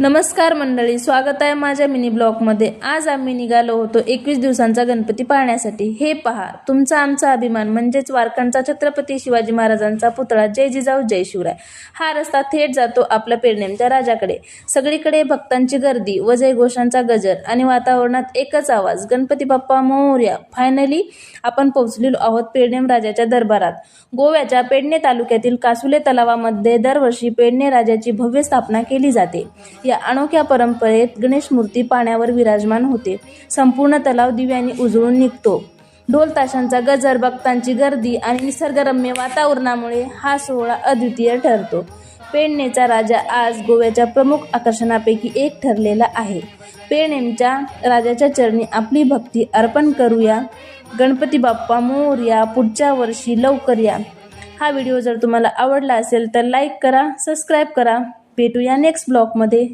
नमस्कार मंडळी स्वागत आहे माझ्या मिनी ब्लॉगमध्ये. आज आम्ही निघालो होतो एकवीस दिवसांचा गणपती पाहण्यासाठी हे पहा तुमचा आमचा अभिमान म्हणजेच वारकांचा छत्रपती शिवाजी महाराजांचा पुतळा जय जिजाऊ जय शिवराय. हा रस्ता थेट जातो आपल्या पेडणेमच्या राजाकडे. सगळीकडे भक्तांची गर्दी व जयघोषांचा गजर आणि वातावरणात एकच आवाज गणपती बाप्पा मोर्या. फायनली आपण पोहोचलेलो आहोत पेडणेम राजाच्या दरबारात. गोव्याच्या पेडणे तालुक्यातील कासुले तलावामध्ये दरवर्षी पेडणे राजाची भव्य स्थापना केली जाते. या अनोख्या परंपरेत गणेश मूर्ती पाण्यावर विराजमान होते. संपूर्ण तलाव दिव्यांनी उजळून निघतो. ढोल ताशांचा गजर भक्तांची गर्दी आणि निसर्गरम्य वातावरणामुळे हा सोहळा अद्वितीय ठरतो. पेडणेचा राजा आज गोव्याच्या प्रमुख आकर्षणापैकी एक ठरलेला आहे. पेडणेमच्या राजाच्या चरणी आपली भक्ती अर्पण करूया. गणपती बाप्पा मोरया पुढच्या वर्षी लवकर या. हा व्हिडिओ जर तुम्हाला आवडला असेल तर लाईक करा सबस्क्राईब करा. भेटूया नेक्स्ट ब्लॉगमध्ये